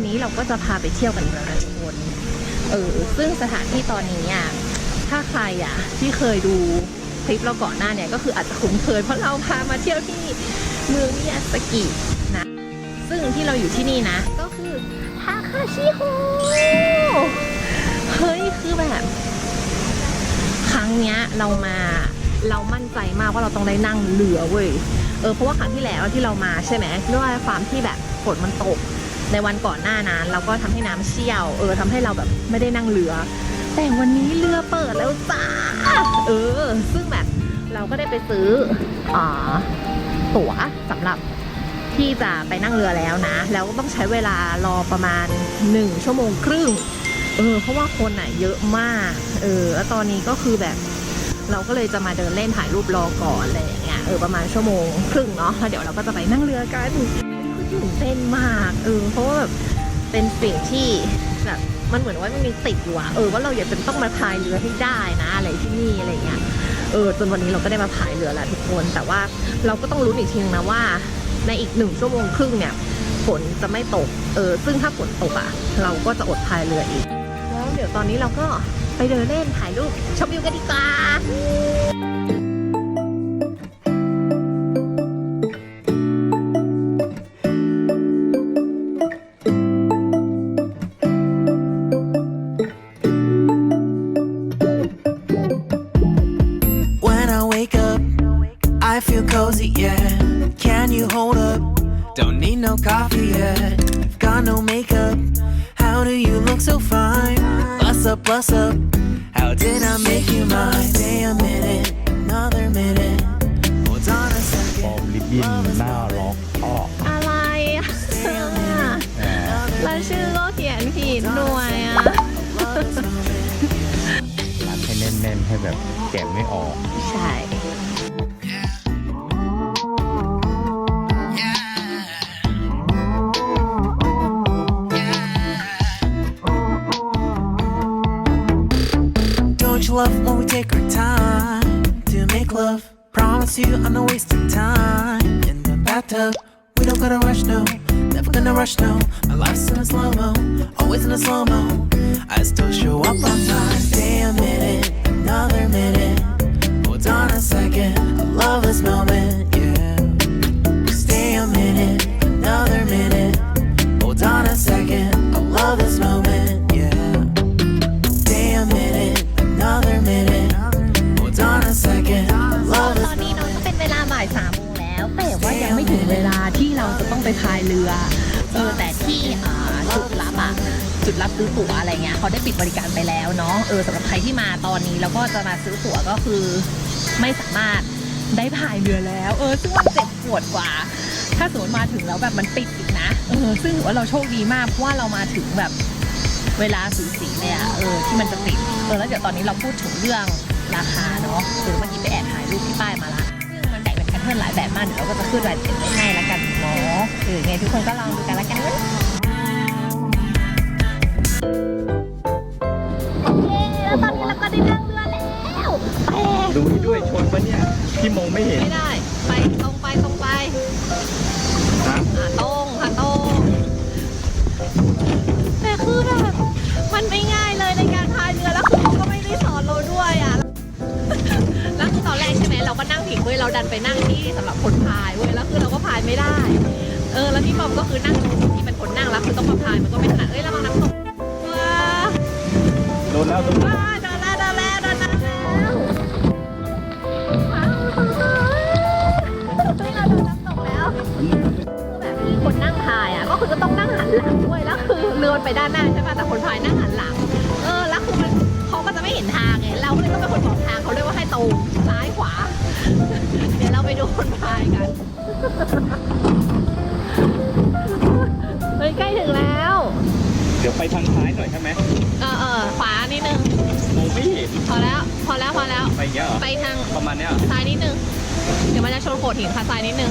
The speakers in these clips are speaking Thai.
วันนี้เราก็จะพาไปเที่ยวกันอีกแล้วนะทุกคนเออซึ่งสถานที่ตอนนี้อะถ้าใครอะที่เคยดูคลิปเราก่อนหน้าเนี่ยก็คืออาจจะคุ้นเคยเพราะเราพามาเที่ยวที่เมืองมิยาสกินะ ซึ่งที่เราอยู่ที่นี่นะ ก็คือทาคาชิโฮเฮ้ยคือแบบ ครั้งเนี้ยเรามาเรามั่นใจมากว่าเราต้องได้นั่งเรือเว้ยเออเพราะว่าครั้งที่แล้วที่เรามาใช่ไหมด้วยความที่แบบฝนมันตก ในวันก่อนหน้านั้นเราก็ทำให้น้ำเชี่ยว เออทำให้เราแบบไม่ได้นั่งเรือ แต่วันนี้เรือเปิดแล้วจ้าเออ ซึ่งแบบเราก็ได้ไปซื้ออ่าตั๋วสำหรับที่จะไปนั่งเรือแล้วนะ แล้วก็ต้องใช้เวลารอประมาณ 1 ชั่วโมงครึ่ง เออ เพราะว่าคนอะเยอะมาก เออ แล้วตอนนี้ก็คือแบบ เราก็เลยจะมาเดินเล่นถ่ายรูปรอก่อนอะไรอย่างเงี้ย เออ ประมาณชั่วโมงครึ่งเนาะ แล้วเดี๋ยวเราก็จะไปนั่งเรือกัน ตื่นเต้นมากเออเพราะว่าแบบเป็นสิ่งที่แบบมันเหมือนว่ามันมีติดอยู่อะเออว่าเราอยากจะต้องมาพายเรือให้ได้นะ อะไรที่นี่อะไรเงี้ยเออจนวันนี้เราก็ได้มาพายเรือแล้วทุกคน แต่ว่าเราก็ต้องรู้อีกทีนึงนะว่า ในอีกหนึ่งชั่วโมงครึ่งเนี่ยฝนจะไม่ตกเออซึ่งถ้าฝนตกอะเราก็จะอดพายเรืออีก แล้วเดี๋ยวตอนนี้เราก็ไปเดินเล่นถ่ายรูปชมวิวกันดีกว่า no coffee yet. Got no makeup. How do you look so fine? Bust up, bust up. How did I make you mine? Stay a minute, another minute. Hold on a ปอ second. มลิบบินหน้าล็อกอ้ออะไรอะ Stay a minute, แหมแล้วชื่อก็เขียนผิดด้วยอะ love this moment. รัดให้แน่นๆให้แบบแกะไม่ออก ใช่ love when we take our time to make love? Promise you I'm not wasting time in the bathtub. We don't gotta rush, no. Never gonna rush, no. My life's in a slow mo, always in a slow mo. I still show up on time. พายเรือเออแต่ที่จุดรับอะจุดรับซื้อตั๋วอะไรเงี้ยเขาได้ปิดบริการไปแล้วเนาะเออสำหรับใครที่มาตอนนี้แล้วก็จะมาซื้อตั๋วก็คือไม่สามารถได้พายเรือแล้ว เออซึ่งมันเจ็บปวดกว่า ถ้าสมมติมาถึงแล้วแบบมันปิดอีกนะเออซึ่งถือว่าเราโชคดีมากเพราะว่าเรามาถึงแบบเวลาสูสีเลยอะเออที่มันจะติดเออแล้วเดี๋ยวตอนนี้เราพูดถึงเรื่องราคาเนาะคือเมื่อกี้ไปแอบถ่ายรูปที่ป้ายมาละซึ่งมันแบ่งเป็นแพทเทิร์นหลายแบบมากเดี๋ยวเราก็จะขึ้นรายละเอียดไว้ให้ละ กันเนาะคือไงทุกคนก็ลองดูกันละกันนะโอเคแล้วตอนนี้เราก็ได้นั่งเรือแล้วแต่ดูให้ด้วยชนปะเนี่ยที่มองไม่เห็นไม่ได้ ไปตรงไปตรงไปนะอ่าตรงค่ะตรงแต่คือแบบมันไม่ง่ายเลยในการพายเรือแล้วคือเขาก็ไม่ได้สอนเราด้วยอะแล้วคือตอนแรกใช่ไหมเราก็นั่งผิดเว้ยเราดันไปนั่งที่สำหรับคนพายเว้ยแล้วคือเราก็พายไม่ได้ เออแล้วพี่บอมก็คือนั่งตรงที่เป็นคนนั่งแล้วคือต้องมาพายมันก็ไม่ถนัดเอ้ยระวังน้ำตกว้าโดนแล้วโดนว้าโดนแล้วโดนแล้วโดนแล้วว้าวนี่เราโดนน้ำตกแล้วคือแบบที่คนนั่งพายอะก็คือจะต้องนั่งหันหลังด้วยแล้วคือเรือนไปด้านหน้าใช่ป่ะแต่คนพายนั่งหันหลัง เออแล้วคือมันเขาก็จะไม่เห็นทางไงเราก็เลยต้องเป็นคนบอกทางเขาด้วยว่าให้ตรงซ้ายขวา เดี๋ยวเราไปดูคนพายกัน เฮ้ยใกล้ถึงแล้ว เดี๋ยวไปทางซ้ายหน่อยใช่ไหมเออเออขวานิดนึง มองไม่เห็นพอแล้ว พอแล้ว พอแล้ว ไปอย่างเงี้ยเหรอ ไปทางประมาณเนี้ยเหรอ ซ้ายนิดนึง เดี๋ยวมันจะชนโขดหินค่ะซ้ายนิดนึง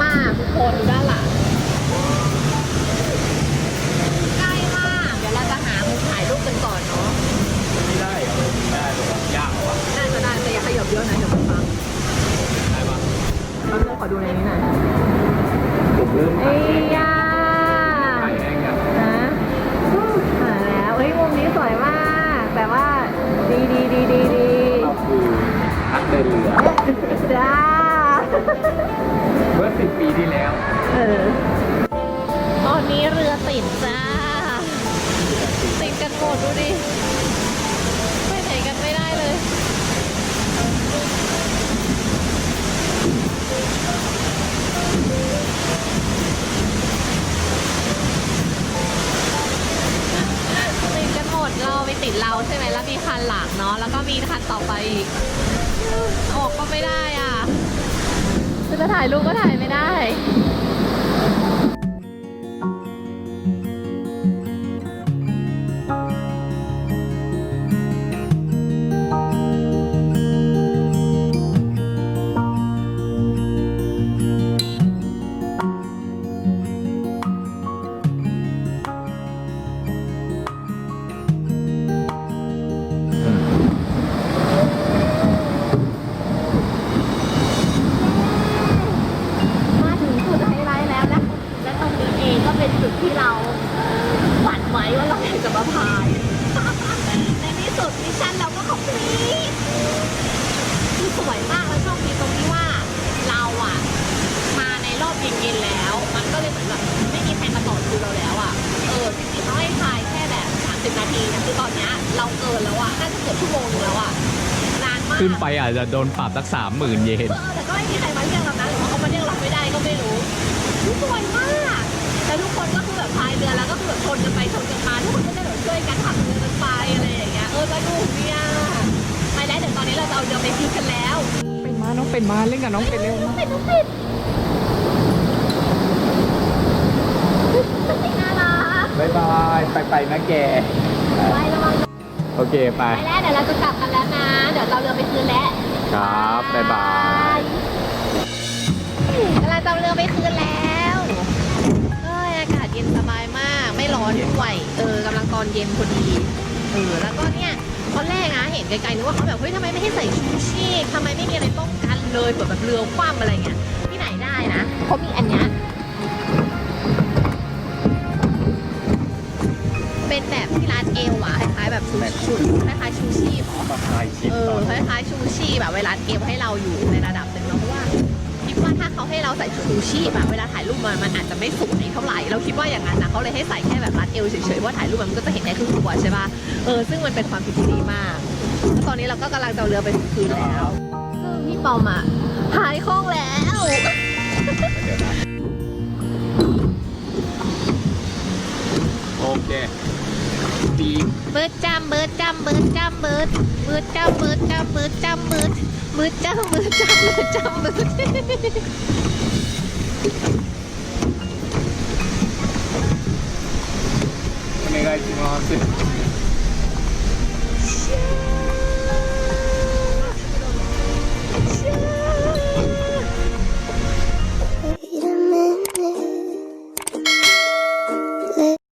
ไปอีก ออกก็ไม่ได้อะจะถ่ายรูปก็ถ่ายไม่ได้ ที่เราฝันไว้ว่าเราอยากจะมาพายในที่สุดมิชชั่นเราก็คอมพลีทคือสวยมากแล้วโชคดีตรงที่ว่าเราอะมาในรอบเย็นๆแล้ว มันก็เลยเหมือนแบบไม่มีใครมาต่อคิวเราแล้วอะเออจริงๆเขาให้พายแค่แบบ 30 นาทีนะคือตอนเนี้ยเราเกินแล้วอะน่าจะเกือบชั่วโมงนึงแล้วอะนานมากขึ้นไปอาจจะโดนปรับสักสามหมื่นเยนเออแต่ก็ไม่มีใครมาเรียกเรานะหรือว่าเขามาเรียกเราไม่ได้ก็ไม่รู้รู้สวยมากแล้วทุกคน ก็คือแบบพายเรือแล้วก็คือแบบชนกันไปชนกันมาทุกคนก็จะแบบช่วยกันขับเรือกันไปอะไรอย่างเงี้ยเออสนุกเนี่ยไปแล้วเดี๋ยวตอนนี้เราจะเอาเรือไปคืนกันแล้วเป็นมาน้องเป็นมาเล่นกับน้องเป็นเร็วน้องเป็ดน้องเป็ดน่ารักบายบายไปไปนะแกไประวังโอเคไปไปแล้วเดี๋ยวเราจะกลับกันแล้วนะ เดี๋ยวเราเรือไปคืนแล้วครับบ๊ายบายกำลังจะเอาเรือไปคืนแล้วากไม่ร้อนด้วยเออกำลังตอนเย็นพอดีเออแล้วก็เนี่ยตอนแรกนะเห็นไกลๆนึกว่าเขาแบบเฮ้ยทำไมไม่ให้ใส่ชูชีพทำไมไม่มีอะไรป้องกันเลยเผื่อแบบเรือคว่ำอะไรเงี้ยที่ไหนได้นะเขามีอันเนี้ยเป็นแบบที่ร้านเอวอะคล้ายๆแบบชูชุดคล้ายๆชูชีพมาถ่ายคลิปเอตออนคล้ายๆชูชีพแบบเวลาเกมให้เราอยู่ในระดับ เขาให้เราใส่ชูชีพแบบเวลาถ่ายรูปมันมันอาจจะไม่สวยเท่าไหร่ เราคิดว่าอย่างนั้นนะเขาเลยให้ใส่แค่แบบรัดเอวเฉยๆว่าถ่ายรูปมันก็จะเห็นได้ครึ่งตัวใช่ป่ะ เออ ซึ่งมันเป็นความคิดที่ดีมากแล้วตอนนี้เราก็กำลังจะเอาเรือไปคืนแล้วซึ่งพี่ปอมอะหายคล่องแล้วโอเคดีเบิร์ดจำเบิร์ดจำเบิร์ดจำเบิร์ดเบิร์ดจำเบิร์ดจำเบิร์ดจำเบิร์ดเบิร์ดจำเบิร์ดจำเบิร์ดจำเบิร์ด お願いします。